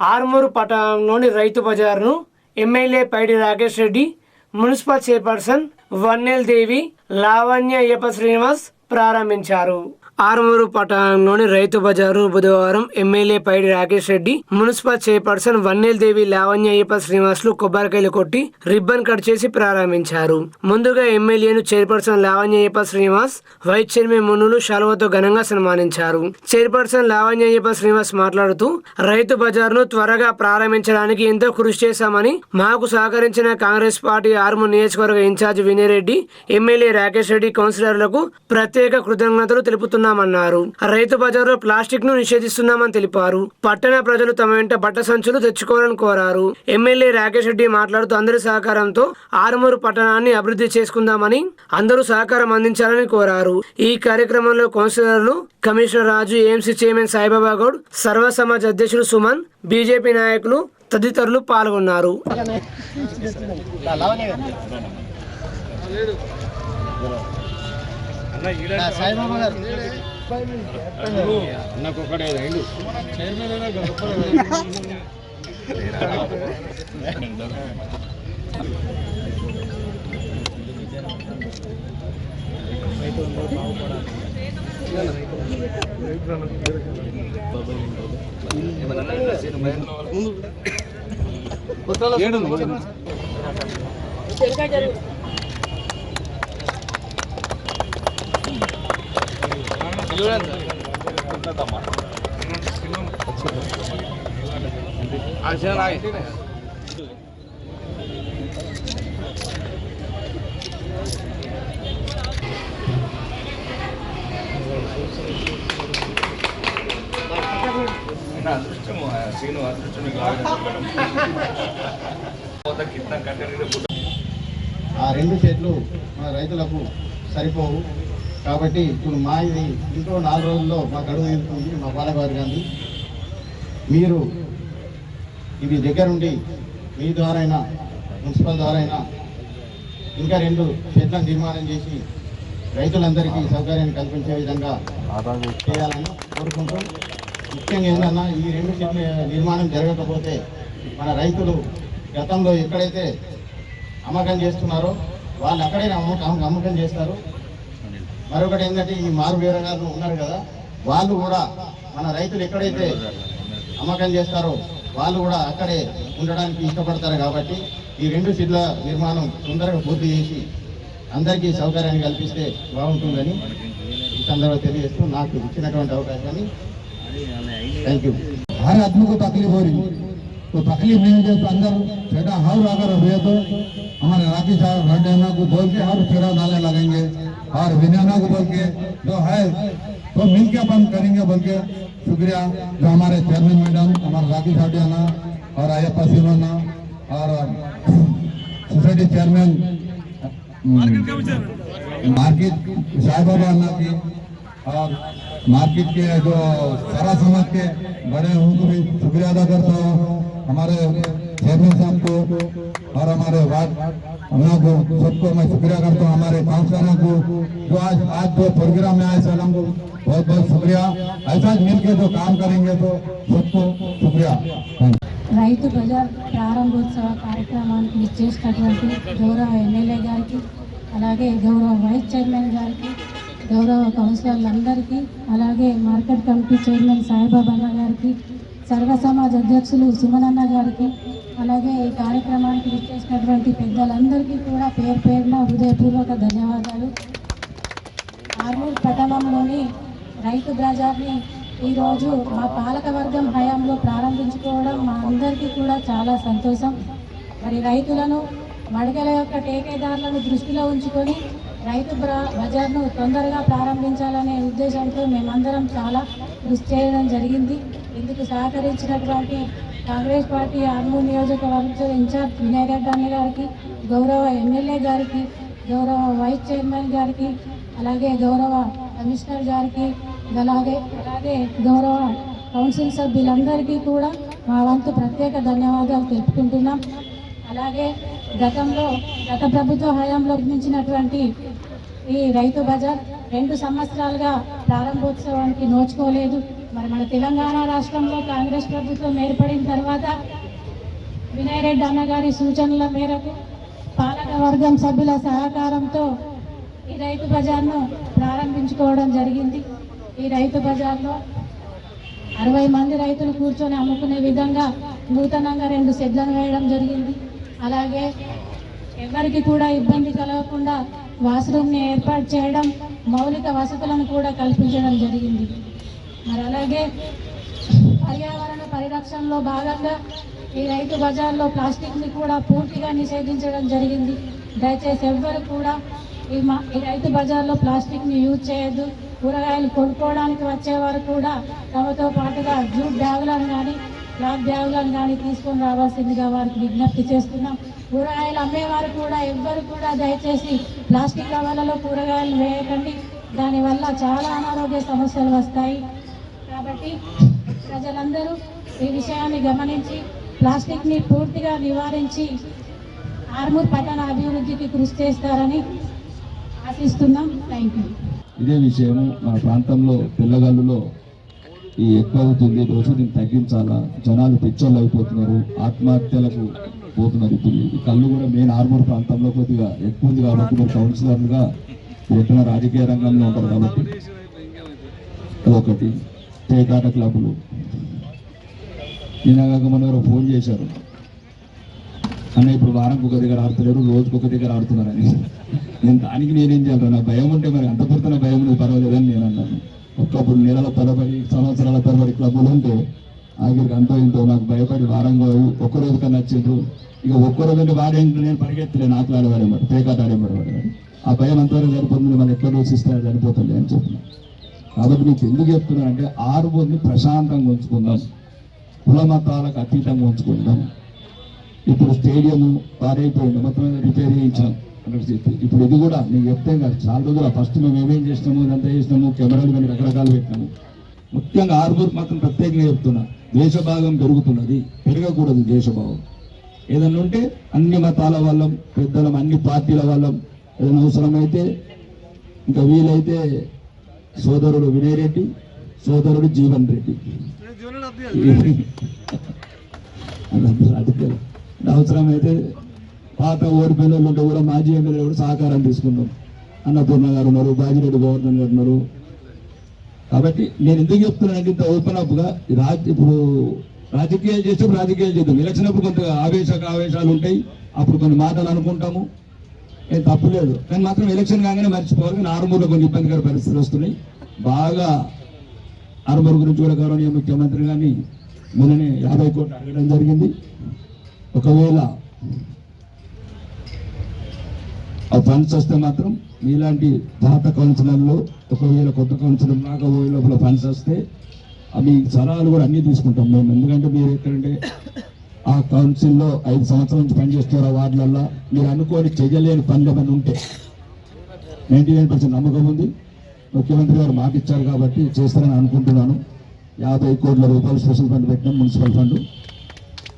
ఆర్మూరు పట్టణంలోని రైతు బజార్ను MLA Paidi Rakesh Reddy municipal chairperson Vannel Devi Lavanya Ayyappa Srinivas ప్రారంభించారు. ఆరుమూరు పట్టణంలోని రైతు బజారు బుధవారం MLA Paidi Rakesh Reddy municipal chairperson Vannel Devi Lavanya Ayyappa Srinivasulu కొబ్బరికాయలు కొట్టి రిబ్బన్ కట్ చేసి ప్రారంభించారు. ముందుగా ఎమ్మెల్యేను chairperson Lavanya Ayyappa Srinivas vice chairman మునులు శాలువతో ఘనంగా సన్మానించారు. చైర్పర్సన్ లావణ్య అయ్యప్ప శ్రీనివాస్ మాట్లాడుతూ రైతు బజార్ను త్వరగా ప్రారంభించడానికి ఎంతో కృషి చేశామని మాకు సహకరించిన కాంగ్రెస్ పార్టీ ఆర్మూర్ నియోజకవర్గ ఇన్ఛార్జ్ వినయరెడ్డి ఎమ్మెల్యే రాకేష్ రెడ్డి కౌన్సిలర్లకు ప్రత్యేక కృతజ్ఞతలు చేస్తున్నామన్నారు రైతు బజార్లో ప్లాస్టిక్ను నిషేధిస్తున్నామని తెలిపారు. పట్టణ ప్రజలు తమ వెంట బట్ట సంచులు తెచ్చుకోవాలని కోరారు. ఎమ్మెల్యే రాకేష్ రెడ్డి మాట్లాడుతూ అందరి సహకారంతో ఆరుమూరు పట్టణాన్ని అభివృద్ధి చేసుకుందామని అందరూ సహకారం అందించాలని కోరారు. ఈ కార్యక్రమంలో కౌన్సిలర్లు commissioner Raju AMC chairman Saibaba Goud Sarva Samaj అధ్యక్షులు సుమన్ బీజేపీ నాయకులు తదితరులు పాల్గొన్నారు. సాయిబాబా గారు. అన్నకొక్కడే రైలు అదృష్టం సీను అదృష్టం కింద కంటే ఆ రెండు చెట్లు మన రైతులకు సరిపోవు. కాబట్టి ఇప్పుడు మా ఇది ఇంకో నాలుగు రోజుల్లో మా గడువు తీరుతుంది మా పాలకవారి గాంధీ మీరు ఇది దగ్గరుండి మీ ద్వారా అయినా మున్సిపల్ ద్వారా అయినా ఇంకా రెండు చెట్లను నిర్మాణం చేసి రైతులందరికీ సౌకర్యాన్ని కల్పించే విధంగా చేయాలని కోరుకుంటూ ముఖ్యంగా ఏంటన్నా ఈ రెండు చెట్ల నిర్మాణం జరగకపోతే మన రైతులు గతంలో ఎక్కడైతే అమ్మకం చేస్తున్నారో వాళ్ళు అక్కడే అమ్మకం అమ్మకం చేస్తారు. మరొకటి ఏంటంటే ఈ మారు గారు ఉన్నారు కదా వాళ్ళు కూడా మన రైతులు ఎక్కడైతే అమ్మకం చేస్తారో వాళ్ళు కూడా అక్కడే ఉండడానికి ఇష్టపడతారు కాబట్టి ఈ రెండు సిడ్ల నిర్మాణం తొందరగా పూర్తి చేసి అందరికీ సౌకర్యాన్ని కల్పిస్తే బాగుంటుందని ఈ సందర్భంగా తెలియజేస్తూ నాకు ఇచ్చినటువంటి అవకాశాన్ని థ్యాంక్ యూ हर आदमी को तकलीफ हो रही तो तकलीफ नहीं होती तो अंदर छेड़ा हर अगर हुए तो हमारे राखी साहब हरडेना को बोल के हर छेड़ा डालने लगेंगे और विनयाना को बोल के जो है तो मिल के अपन करेंगे बोल के शुक्रिया। जो हमारे चेयरमैन मैडम हमारे राखी साहब और अयप्पा सिमना और सोसाइटी चेयरमैन मार्केट, साहब बाबा की और मार्केट के जो सारा समाज के बड़े उनको भी शुक्रिया अदा करता हूँ। हमारे चेयरमैन साहब को और हमारे वार्ड अन्ना को सबको मैं शुक्रिया करता हूँ हमारे काउंसलरों को जो आज आज जो प्रोग्राम में आए सलाम को बहुत बहुत शुक्रिया ऐसा ही मिल के जो काम करेंगे तो सबको शुक्रिया थैंक यू రైతు బజార్ ప్రారంభోత్సవ కార్యక్రమానికి ఇచ్చేసినటువంటి గౌరవ ఎమ్మెల్యే గారికి అలాగే గౌరవ వైస్ చైర్మన్ గారికి గౌరవ కౌన్సిలర్లందరికీ అలాగే మార్కెట్ కమిటీ చైర్మన్ సాయిబాబా అన్న గారికి సర్వ సమాజ్ అధ్యక్షులు సుమనన్న గారికి అలాగే ఈ కార్యక్రమానికి విచ్చేసినటువంటి పెద్దలందరికీ కూడా పేరు పేరున హృదయపూర్వక ధన్యవాదాలు. ఆర్మూర్ పట్టణంలోని రైతు బజార్ని ఈరోజు మా పాలక వర్గం హయాంలో ప్రారంభించుకోవడం మా అందరికీ కూడా చాలా సంతోషం. మరి రైతులను మడగల యొక్క టేకేదారులను దృష్టిలో ఉంచుకొని రైతు బ్రా- బజార్ను తొందరగా ప్రారంభించాలనే ఉద్దేశంతో మేమందరం చాలా కృషి చేయడం జరిగింది. ఇందుకు సహకరించినటువంటి కాంగ్రెస్ పార్టీ ఆర్మూర్ నియోజకవర్గ ఇన్ఛార్జ్ వినయ్ రెడ్డి అన్న గారికి గౌరవ ఎమ్మెల్యే గారికి గౌరవ వైస్ చైర్మన్ గారికి అలాగే గౌరవ కమిషనర్ గారికి అలాగే అలాగే గౌరవ కౌన్సిల్ సభ్యులందరికీ కూడా మా వంతు ప్రత్యేక ధన్యవాదాలు తెలుపుకుంటున్నాం. అలాగే గతంలో గత ప్రభుత్వ హయాంలో నిర్మించినటువంటి ఈ రైతు బజార్ రెండు సంవత్సరాలుగా ప్రారంభోత్సవానికి నోచుకోలేదు. మరి మన తెలంగాణ రాష్ట్రంలో కాంగ్రెస్ ప్రభుత్వం ఏర్పడిన తర్వాత వినయరెడ్డి అన్నగారి సూచనల మేరకు పాలక వర్గం సభ్యుల సహకారంతో ఈ రైతు బజార్ను ప్రారంభించుకోవడం జరిగింది. ఈ రైతు బజార్లో అరవై మంది రైతులు కూర్చొని అమ్ముకునే విధంగా నూతనంగా రెండు సెడ్లను వేయడం జరిగింది. అలాగే ఎవరికి కూడా ఇబ్బంది కలగకుండా వాష్రూమ్ని ఏర్పాటు చేయడం మౌలిక వసతులను కూడా కల్పించడం జరిగింది. మరి అలాగే పర్యావరణ పరిరక్షణలో భాగంగా ఈ రైతు బజార్లో ప్లాస్టిక్ని కూడా పూర్తిగా నిషేధించడం జరిగింది. దయచేసి ఎవ్వరు కూడా ఈ మా ఈ రైతు బజార్లో ప్లాస్టిక్ని యూజ్ చేయొద్దు. కూరగాయలు కొనుక్కోవడానికి వచ్చేవారు కూడా తమతో పాటుగా జూట్ బ్యాగులను కానీ క్లాత్ బ్యాగులను కానీ తీసుకొని రావాల్సిందిగా వారికి విజ్ఞప్తి చేస్తున్నాం. కూరగాయలు అమ్మేవారు కూడా ఎవ్వరు కూడా దయచేసి ప్లాస్టిక్ కవర్లలో కూరగాయలు వేయకండి. దానివల్ల చాలా అనారోగ్య సమస్యలు వస్తాయి. కాబట్టి ప్రజలందరూ ఈ విషయాన్ని గమనించి ప్లాస్టిక్ని పూర్తిగా నివారించి ఆర్మూర్ పట్టణ అభివృద్ధికి కృషి చేస్తారని ఆశిస్తున్నాం. థ్యాంక్ యూ ఇదే విషయం మన ప్రాంతంలో పిల్లగాళ్ళులో ఈ ఎక్కువ అవుతుంది. రోజు దీన్ని తగ్గించాలా? జనాలు పిచ్చోళ్ళు అయిపోతున్నారు. ఆత్మహత్యలకు పోతున్నారు ఇప్పుడు. ఈ కళ్ళు కూడా మెయిన్ ఆర్మూర్ ప్రాంతంలో కొద్దిగా ఎక్కువ ఉంది కాబట్టి మీరు కౌన్సిలర్లుగా ఎట్లా రాజకీయ రంగంలో ఉంటారు కాబట్టి. అదొకటి. పేకాట క్లబ్లు నిన్నగాక మన ఎవరో ఫోన్ చేశారు. అన్న ఇప్పుడు వారంకి ఒక దగ్గర ఆడుతున్నారు రోజుకి ఒక దగ్గర ఆడుతున్నారని. నేను దానికి నేనేం చేయాలి? నా భయం ఉంటే మరి అంత పడుతున్న భయం ఉంది పర్వాలేదని నేను అన్నాను. ఒకప్పుడు నెలల తరబడి సంవత్సరాల తరబడి క్లబ్లు ఉంటే ఆఖరికి అంతో ఇంతో నాకు భయపడి వారంగా ఒక్కరోజు కన్నా వచ్చిండ్రు. ఇక ఒక్క రోజు అంటే వాడేంటి నేను పరిగెత్తలేను నాకు ఆడేవాడేమాట పేకాట ఆడేవాడు ఆ భయం అంతవరకు సరిపోతుంది మళ్ళీ ఎక్కడ రోజుస్తే సరిపోతుంది అని చెప్తున్నాను కాబట్టి నీకు ఎందుకు చెప్తున్నా అంటే ఆరుగురిని ప్రశాంతంగా ఉంచుకుందాం. కుల మతాలకు అతీతంగా ఉంచుకుందాం. ఇప్పుడు స్టేడియం పారైపోయింది మొత్తం రిపేర్ చేయించాం అక్కడ చెప్పి. ఇప్పుడు ఇది కూడా నేను చెప్తే కాదు చాలా రోజులు. ఫస్ట్ మేము ఏమేం చేసినాము? ఇదంతా చేసినాము. కెమెరాలు కానీ రకరకాలు పెట్టినాము. ముఖ్యంగా ఆరుగురు మాత్రం ప్రత్యేకంగా చెప్తున్నా. దేశభాగం పెరుగుతున్నది. పెరగకూడదు దేశభావం ఏదన్నా ఉంటే అన్ని మతాల వాళ్ళం పెద్దలం అన్ని పార్టీల వాళ్ళం. ఏదైనా అవసరమైతే ఇంకా వీలైతే సోదరుడు వినయ్ రెడ్డి సోదరుడు జీవన్ రెడ్డి. అవసరమైతే పాత ఓడిపోయిన వాళ్ళు ఉంటే కూడా మాజీ ఎమ్మెల్యే కూడా సహకారం తీసుకున్నాం అన్నపూర్ణ గారు ఉన్నారు బాజిరెడ్డి గవర్నర్ గారు ఉన్నారు. కాబట్టి నేను ఎందుకు చెప్తున్నానంటే ఇంత ఓపెన్ అప్గా రాజ్ ఇప్పుడు రాజకీయాలు చేసేప్పుడు రాజకీయాలు చేద్దాం. ఎలక్షన్ అప్పుడు కొంత ఆవేశక ఆవేశాలు ఉంటాయి. అప్పుడు కొన్ని మాటలు అనుకుంటాము. ఏం తప్పు లేదు. కానీ మాత్రం ఎలక్షన్ కాగానే మర్చిపోవాలి. కానీ ఆరుమూరులో కొన్ని ఇబ్బందికర పరిస్థితులు వస్తున్నాయి. బాగా ఆరుమూరు గురించి కూడా గౌరవనీయ ముఖ్యమంత్రి కానీ మొన్ననే యాభై కోట్లు అడగడం జరిగింది. ఒకవేళ ఆ ఫండ్స్ వస్తే మాత్రం మీలాంటి పాత కౌన్సిలర్లు ఒకవేళ కొత్త కౌన్సిలర్ రాకపోయే లోపల ఫండ్స్ వస్తే అవి మీ సలహాలు కూడా అన్నీ తీసుకుంటాం మేము. ఎందుకంటే మీరు ఎక్కడంటే ఆ కౌన్సిల్లో ఐదు సంవత్సరాల నుంచి పనిచేస్తున్నారు వార్డులలో మీరు అనుకోని చేయలేని పనులు ఏమైనా ఉంటే నైంటీ నైన్ పర్సెంట్ నమ్మకం ఉంది. ముఖ్యమంత్రి గారు మాట ఇచ్చారు కాబట్టి చేస్తారని అనుకుంటున్నాను. యాభై కోట్ల రూపాయలు స్పెషల్ ఫండ్ పెట్టినాం మున్సిపల్ ఫండ్.